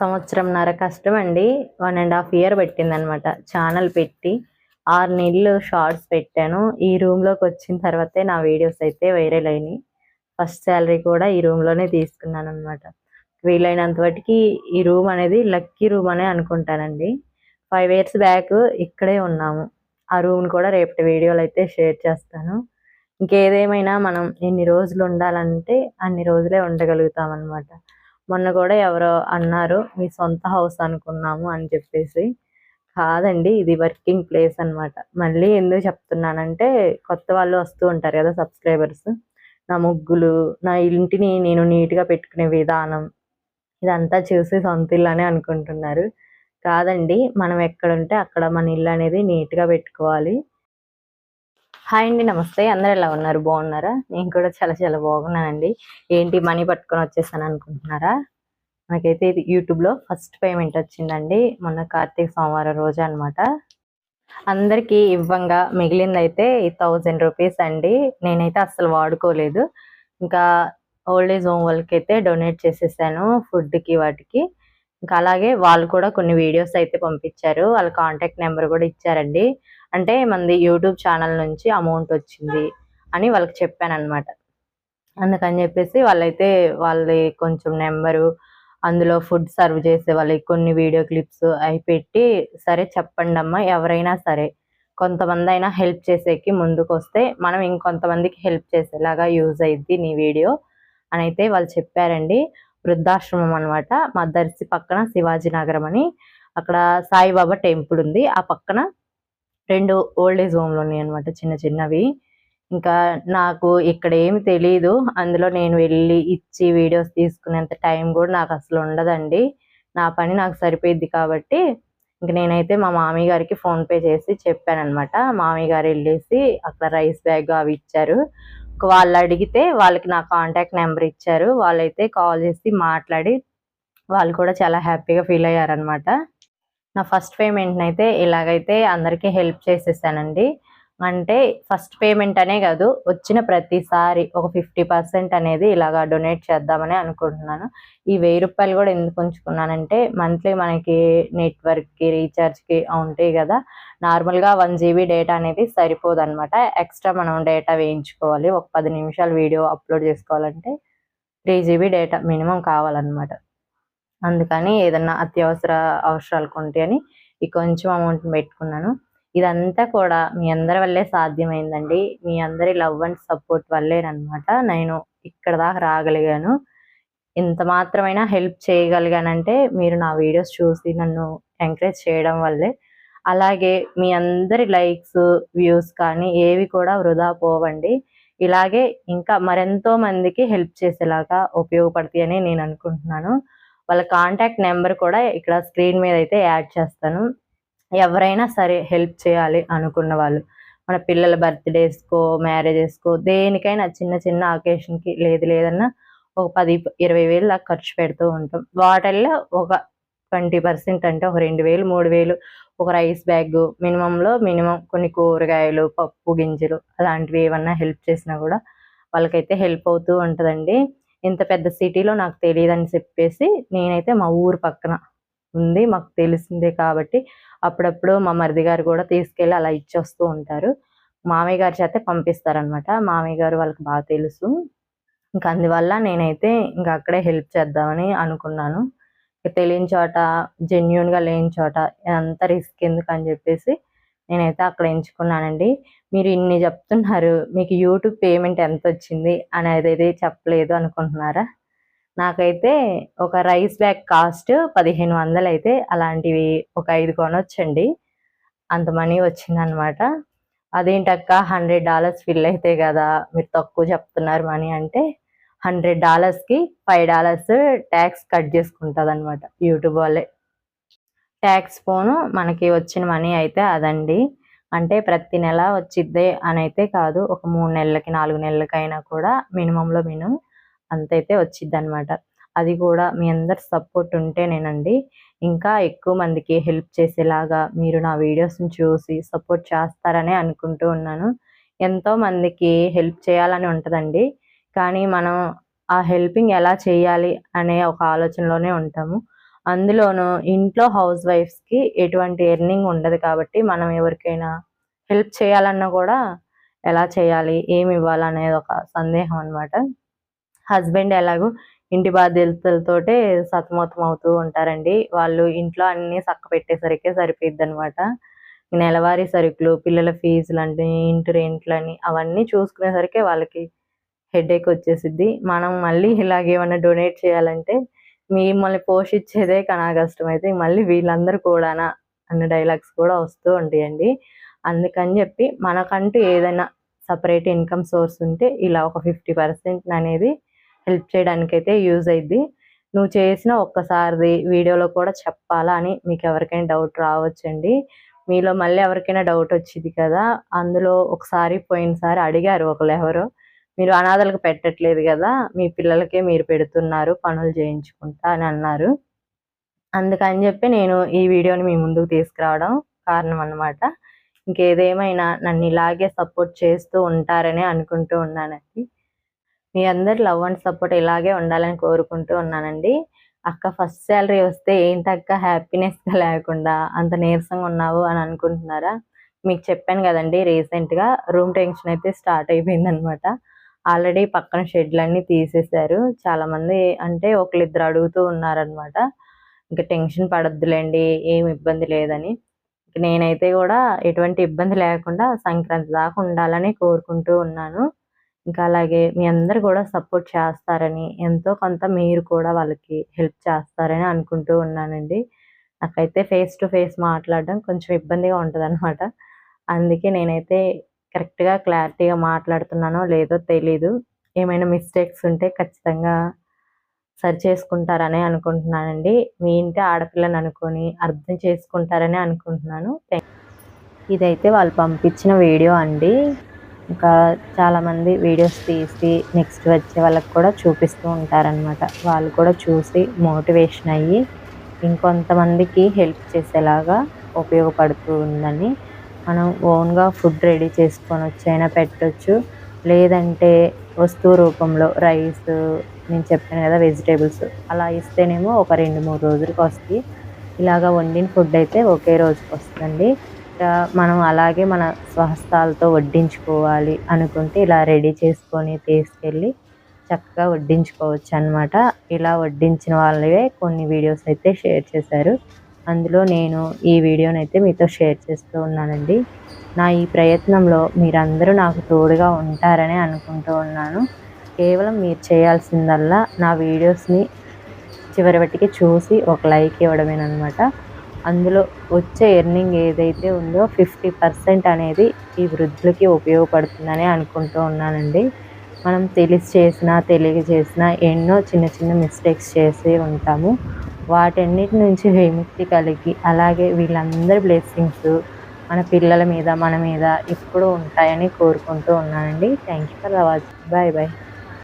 సంవత్సరంన్నర కష్టం అండి వన్ అండ్ హాఫ్ ఇయర్ పెట్టిందనమాట. ఛానల్ పెట్టి ఆరు నెలలు షార్ట్స్ పెట్టాను. ఈ రూమ్లోకి లోకి వచ్చిన తర్వాతే నా వీడియోస్ అయితే వైరల్ అయినాయి. ఫస్ట్ శాలరీ కూడా ఈ రూమ్లోనే లోనే తీసుకున్నాను అనమాట వీలైనంత వాటికి ఈ రూమ్ అనేది లక్కీ రూమ్ అనే అనుకుంటానండి. ఫైవ్ ఇయర్స్ బ్యాక్ ఇక్కడే ఉన్నాము. ఆ రూమ్ కూడా రేపటి వీడియోలు అయితే షేర్ చేస్తాను. ఇంకేదేమైనా మనం ఎన్ని రోజులు ఉండాలంటే అన్ని రోజులే ఉండగలుగుతాం అనమాట మొన్న కూడా ఎవరో అన్నారు మీ సొంత హౌస్ అనుకున్నాము అని చెప్పేసి. కాదండి ఇది వర్కింగ్ ప్లేస్ అన్నమాట. మళ్ళీ ఎందుకు చెప్తున్నానంటే కొత్త వాళ్ళు వస్తూ ఉంటారు కదా సబ్స్క్రైబర్స్ నా ముగ్గులు నా ఇంటిని నేను నీట్గా పెట్టుకునే విధానం ఇదంతా చూసి సొంత ఇల్లు అని అనుకుంటున్నారు. కాదండి మనం ఎక్కడ ఉంటే అక్కడ మన ఇల్లు అనేది నీట్గా పెట్టుకోవాలి. హాయ్ అండి నమస్తే. అందరు ఎలా ఉన్నారు? బాగున్నారా? నేను కూడా చాలా చాలా బాగున్నానండి. ఏంటి మనీ పట్టుకొని వచ్చేసాను అనుకుంటున్నారా? నాకైతే ఇది యూట్యూబ్లో ఫస్ట్ పేమెంట్ వచ్చిందండి. మొన్న కార్తీక సోమవారం రోజు అన్నమాట. అందరికీ ఇవ్వంగా. మిగిలిందైతే ఈ థౌజండ్ రూపీస్ అండి. నేనైతే అస్సలు వాడుకోలేదు. ఇంకా ఓల్డ్ ఏజ్ హోమ్ వాళ్ళకి అయితే డొనేట్ చేసేసాను. ఫుడ్కి వాటికి. ఇంకా అలాగే వాళ్ళు కూడా కొన్ని వీడియోస్ అయితే పంపించారు. వాళ్ళ కాంటాక్ట్ నెంబర్ కూడా ఇచ్చారండి. అంటే మనది యూట్యూబ్ ఛానల్ నుంచి అమౌంట్ వచ్చింది అని వాళ్ళకి చెప్పాను అనమాట అందుకని చెప్పేసి వాళ్ళైతే వాళ్ళది కొంచెం నెంబరు అందులో ఫుడ్ సర్వ్ చేసే వాళ్ళకి కొన్ని వీడియో క్లిప్స్ అవి పెట్టి సరే చెప్పండి అమ్మా ఎవరైనా సరే కొంతమంది అయినా హెల్ప్ చేసేకి ముందుకు వస్తే మనం ఇంకొంతమందికి హెల్ప్ చేసేలాగా యూజ్ అయ్యిద్ది నీ వీడియో అని అయితే వాళ్ళు చెప్పారండి. వృద్ధాశ్రమం అనమాట మా దర్శి పక్కన శివాజీ నగరం అని అక్కడ సాయిబాబా టెంపుల్ ఉంది. ఆ పక్కన రెండు ఓల్డ్ ఏజ్ హోమ్లు ఉన్నాయి అనమాట చిన్న చిన్నవి. ఇంకా నాకు ఇక్కడ ఏమి తెలియదు అందులో నేను వెళ్ళి ఇచ్చి వీడియోస్ తీసుకునేంత టైం కూడా నాకు అసలు ఉండదండి. నా పని నాకు సరిపోయిద్ది కాబట్టి ఇంక నేనైతే మా మామయ్య గారికి ఫోన్పే చేసి చెప్పాను అనమాట మామయ్య గారు వెళ్ళేసి అక్కడ రైస్ బ్యాగ్ అవి ఇచ్చారు. వాళ్ళు అడిగితే వాళ్ళకి నా కాంటాక్ట్ నెంబర్ ఇచ్చారు. వాళ్ళైతే కాల్ చేసి మాట్లాడి వాళ్ళు కూడా చాలా హ్యాపీగా ఫీల్ అయ్యారనమాట నా ఫస్ట్ పేమెంట్ అయితే ఇలాగైతే అందరికీ హెల్ప్ చేసేసానండి. అంటే ఫస్ట్ పేమెంట్ అనే కాదు వచ్చిన ప్రతిసారి ఒక ఫిఫ్టీ పర్సెంట్ అనేది ఇలాగా డొనేట్ చేద్దామని అనుకుంటున్నాను. ఈ వెయ్యి రూపాయలు కూడా ఎందుకు ఉంచుకున్నానంటే మంత్లీ మనకి నెట్వర్క్కి రీఛార్జ్కి ఉంటాయి కదా నార్మల్గా వన్ జీబీ డేటా అనేది సరిపోదు అనమాట ఎక్స్ట్రా మనం డేటా వేయించుకోవాలి. ఒక పది నిమిషాలు వీడియో అప్లోడ్ చేసుకోవాలంటే త్రీ జీబీ డేటా మినిమం కావాలన్నమాట. అందుకని ఏదన్నా అత్యవసర అవసరాలు కొంటే అని ఈ కొంచెం అమౌంట్ పెట్టుకున్నాను. ఇదంతా కూడా మీ అందరి వల్లే సాధ్యమైందండి. మీ అందరి లవ్ అండ్ సపోర్ట్ వల్లేనమాట నేను ఇక్కడ దాకా రాగలిగాను. ఇంత మాత్రమైనా హెల్ప్ చేయగలిగానంటే మీరు నా వీడియోస్ చూసి నన్ను ఎంకరేజ్ చేయడం వల్లే. అలాగే మీ అందరి లైక్స్ వ్యూస్ కానీ ఏవి కూడా వృధా పోవండి. ఇలాగే ఇంకా మరెంతో మందికి హెల్ప్ చేసేలాగా ఉపయోగపడతాయి అని నేను అనుకుంటున్నాను. వాళ్ళ కాంటాక్ట్ నెంబర్ కూడా ఇక్కడ స్క్రీన్ మీద అయితే యాడ్ చేస్తాను. ఎవరైనా సరే హెల్ప్ చేయాలి అనుకున్న వాళ్ళు. మన పిల్లల బర్త్డేస్కో మ్యారేజెస్కో దేనికైనా చిన్న చిన్న అకేషన్కి లేదు లేదన్నా ఒక పది ఇరవై వేలు దాకా ఖర్చు పెడుతూ ఉంటాం. వాటిల్లో ఒక ట్వంటీ పర్సెంట్ అంటే ఒక రెండు వేలు మూడు వేలు ఒక రైస్ బ్యాగ్ మినిమంలో మినిమం కొన్ని కూరగాయలు పప్పు గింజలు అలాంటివి ఏమన్నా హెల్ప్ చేసినా కూడా వాళ్ళకైతే హెల్ప్ అవుతూ ఉంటుందండి. ఇంత పెద్ద సిటీలో నాకు తెలియదని చెప్పేసి నేనైతే మా ఊరు పక్కన ఉంది మాకు తెలిసిందే కాబట్టి అప్పుడప్పుడు మా మరిది గారు కూడా తీసుకెళ్ళి అలా ఇచ్చొస్తూ ఉంటారు. మామయ్య గారి చేత పంపిస్తారనమాట మామయ్య గారు వాళ్ళకి బాగా తెలుసు. ఇంకా అందువల్ల నేనైతే ఇంకా అక్కడే హెల్ప్ చేద్దామని అనుకున్నాను. తెలియని చోట జెన్యున్గా లేని చోట అంత రిస్క్ ఎందుకు అని చెప్పేసి నేనైతే అక్కడ ఎంచుకున్నానండి. మీరు ఇన్ని చెప్తున్నారు మీకు యూట్యూబ్ పేమెంట్ ఎంత వచ్చింది అనేది అయితే చెప్పలేదు అనుకుంటున్నారా? నాకైతే ఒక రైస్ బ్యాగ్ కాస్ట్ పదిహేను వందలు అయితే అలాంటివి ఒక ఐదు కొనొచ్చండి. అంత మనీ వచ్చిందనమాట అదేంటక్క హండ్రెడ్ డాలర్స్ ఫిల్ అయితే కదా మీరు తక్కువ చెప్తున్నారు మనీ అంటే హండ్రెడ్ డాలర్స్కి ఫైవ్ డాలర్స్ ట్యాక్స్ కట్ చేసుకుంటుంది అనమాట యూట్యూబ్ వాళ్ళే. ట్యాక్స్ పోను మనకి వచ్చిన మనీ అయితే అదండి. అంటే ప్రతి నెల వచ్చిద్దే అని అయితే కాదు ఒక మూడు నెలలకి నాలుగు నెలలకైనా కూడా మినిమంలో మినిమం అంతైతే వచ్చిద్ది అనమాట అది కూడా మీ అందరి సపోర్ట్ ఉంటేనేనండి. ఇంకా ఎక్కువ మందికి హెల్ప్ చేసేలాగా మీరు నా వీడియోస్ని చూసి సపోర్ట్ చేస్తారని అనుకుంటూ ఉన్నాను. ఎంతో మందికి హెల్ప్ చేయాలని ఉంటుందండి. కానీ మనం ఆ హెల్పింగ్ ఎలా చేయాలి అనే ఒక ఆలోచనలోనే ఉంటాము. అందులోనూ ఇంట్లో హౌస్ వైఫ్స్కి ఎటువంటి ఎర్నింగ్ ఉండదు కాబట్టి మనం ఎవరికైనా హెల్ప్ చేయాలన్నా కూడా ఎలా చేయాలి ఏమి ఇవ్వాలనేది ఒక సందేహం అనమాట హస్బెండ్ ఎలాగో ఇంటి బాధ్యతలతోటే సతమతం అవుతూ ఉంటారండి. వాళ్ళు ఇంట్లో అన్ని చక్క పెట్టేసరికి సరిపోద్ది అనమాట నెలవారీ సరుకులు పిల్లల ఫీజులు అంటే ఇంటి రెంట్లని అవన్నీ చూసుకునేసరికి వాళ్ళకి హెడేక్ వచ్చేసిద్ది మనం మళ్ళీ ఇలాగేమన్నా డొనేట్ చేయాలంటే మిమ్మల్ని పోషించేదే కనా కష్టం అయితే మళ్ళీ వీళ్ళందరూ కూడానా అన్న డైలాగ్స్ కూడా వస్తూ ఉంటాయండి. అందుకని చెప్పి మనకంటూ ఏదైనా సపరేట్ ఇన్కమ్ సోర్స్ ఉంటే ఇలా ఒక ఫిఫ్టీ పర్సెంట్ అనేది హెల్ప్ చేయడానికి అయితే యూజ్ అయింది నువ్వు చేసిన ఒక్కసారిది వీడియోలో కూడా చెప్పాలా అని మీకు ఎవరికైనా డౌట్ రావచ్చండి. మీలో మళ్ళీ ఎవరికైనా డౌట్ వచ్చింది కదా అందులో ఒకసారి పోయినసారి అడిగారు ఒకళ్ళు ఎవరో మీరు అనాథలకు పెట్టట్లేదు కదా మీ పిల్లలకే మీరు పెడుతున్నారు పనులు చేయించుకుంటా అని అన్నారు. అందుకని చెప్పి నేను ఈ వీడియోని మీ ముందుకు తీసుకురావడం కారణం అన్నమాట ఇంకేదేమైనా నన్ను ఇలాగే సపోర్ట్ చేస్తూ ఉంటారని అనుకుంటూ ఉన్నానండి. మీ అందరు లవ్ అండ్ సపోర్ట్ ఇలాగే ఉండాలని కోరుకుంటూ ఉన్నానండి. అక్క ఫస్ట్ శాలరీ వస్తే ఏంటక్క హ్యాపీనెస్గా లేకుండా అంత నీరసంగా ఉన్నావు అని అనుకుంటున్నారా? మీకు చెప్పాను కదండి రీసెంట్గా రూమ్ టెన్షన్ అయితే స్టార్ట్ అయిపోయింది అనమాట ఆల్రెడీ పక్కన షెడ్లన్నీ తీసేశారు. చాలామంది అంటే ఒకరిద్దరు అడుగుతూ ఉన్నారనమాట. ఇంకా టెన్షన్ పడద్దులేండి ఏం ఇబ్బంది లేదని. నేనైతే కూడా ఎటువంటి ఇబ్బంది లేకుండా సంక్రాంతి దాకా ఉండాలని కోరుకుంటూ ఉన్నాను. ఇంకా అలాగే మీ అందరు కూడా సపోర్ట్ చేస్తారని ఎంతో కొంత మీరు కూడా వాళ్ళకి హెల్ప్ చేస్తారని అనుకుంటూ ఉన్నానండి. నాకైతే ఫేస్ టు ఫేస్ మాట్లాడడం కొంచెం ఇబ్బందిగా ఉంటుంది అనమాట అందుకే నేనైతే కరెక్ట్గా క్లారిటీగా మాట్లాడుతున్నానో లేదో తెలీదు. ఏమైనా మిస్టేక్స్ ఉంటే ఖచ్చితంగా సరి చేసుకుంటారనే అనుకుంటున్నానండి. మీ ఇంటి ఆడపిల్లని అనుకొని అర్థం చేసుకుంటారని అనుకుంటున్నాను. ఇదైతే వాళ్ళు పంపించిన వీడియో అండి. ఇంకా చాలామంది వీడియోస్ తీసి నెక్స్ట్ వచ్చే వాళ్ళకి కూడా చూపిస్తూ ఉంటారనమాట వాళ్ళు కూడా చూసి మోటివేషన్ అయ్యి ఇంకొంతమందికి హెల్ప్ చేసేలాగా ఉపయోగపడుతూ ఉందని మనం ఓన్గా ఫుడ్ రెడీ చేసుకొని వచ్చైనా పెట్టచ్చు. లేదంటే వస్తువు రూపంలో రైస్ నేను చెప్పాను కదా వెజిటేబుల్స్ అలా ఇస్తేనేమో ఒక రెండు మూడు రోజులకి వస్తాయి. ఇలాగ వండిన ఫుడ్ అయితే ఒకే రోజుకి వస్తుందండి. మనం అలాగే మన స్వహస్తాలతో వడ్డించుకోవాలి అనుకుంటే ఇలా రెడీ చేసుకొని తీసుకెళ్ళి చక్కగా వడ్డించుకోవచ్చు అనమాట ఇలా వడ్డించిన వాళ్ళవే కొన్ని వీడియోస్ అయితే షేర్ చేశారు. అందులో నేను ఈ వీడియోని అయితే మీతో షేర్ చేస్తూ ఉన్నానండి. నా ఈ ప్రయత్నంలో మీరందరూ నాకు తోడుగా ఉంటారని అనుకుంటూ ఉన్నాను. కేవలం మీరు చేయాల్సిందల్లా నా వీడియోస్ని చివరి చూసి ఒక లైక్ ఇవ్వడమేనమాట అందులో వచ్చే ఎర్నింగ్ ఏదైతే ఉందో ఫిఫ్టీ పర్సెంట్ అనేది ఈ వృద్ధులకి ఉపయోగపడుతుందని అనుకుంటూ ఉన్నానండి. మనం తెలిసి చేసినా తెలియ చేసినా ఎన్నో చిన్న చిన్న మిస్టేక్స్ చేసి ఉంటాము. వాటన్నిటి నుంచి విముక్తి కలిగి అలాగే వీళ్ళందరి బ్లెస్సింగ్స్ మన పిల్లల మీద మన మీద ఎప్పుడూ ఉంటాయని కోరుకుంటూ ఉన్నానండి. Thank you for watching bye bye